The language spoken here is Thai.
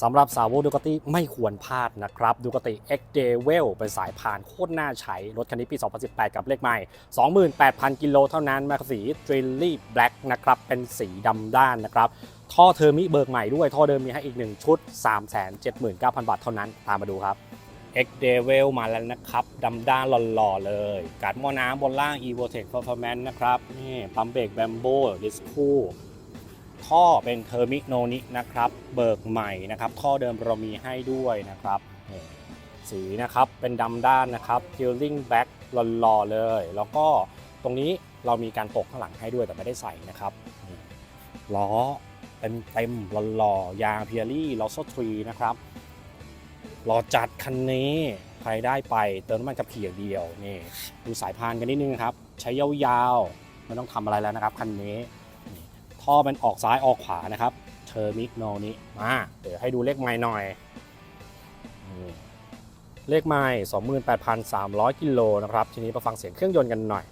สำหรับสาวกดูกติไม่ควรพลาดนะครับดูกติ X d e v i l เป็นสายพานโคตรน่าใช้ รถคันนี้ปี 2018 กับเลขใหม่ 28,000 กิโลเท่านั้นมาสี d r i l l y Black นะครับ เป็นสีดำด้านนะครับ ท่อเทอร์มิเบิกใหม่ด้วย ท่อเดิมมีให้อีก 1 ชุด 379,000 บาทเท่านั้น ตามมาดูครับ X d e v i l มาแล้วนะครับดำด้านหล่อๆเลย การหม้อน้ำบนล่าง Evotech Performance นะครับนี่ปั๊มเบรกแบมโบดิสคู ท่อเป็นเทอร์มิโนนินะครับ เบิกใหม่นะครับ ท่อเดิมเรามีให้ด้วยนะครับ สีนะครับเป็นดำด้านนะครับ Peeling Back หล่อๆเลย แล้วก็ตรงนี้เรามีการตกข้างหลังให้ด้วยแต่ไม่ได้ใส่นะครับล้อเต็มเต็มหล่อยางเพียรี่ลอสทรีนะครับรอจัดคันนี้ใครได้ไปเติมน้ำมันกับขี่อย่างเดียวนี่ดูสายพานกันนิดนึงครับ ใช้ยาวๆไม่ต้องทำอะไรแล้วนะครับคันนี้ ท่อมันออกซ้ายออกขวานะครับเทอร์มินอลนี้มาเดี๋ยวให้ดูเลขไม้หน่อย เลขไม้28,300 กิโลนะครับ ทีนี้มาฟังเสียงเครื่องยนต์กันหน่อย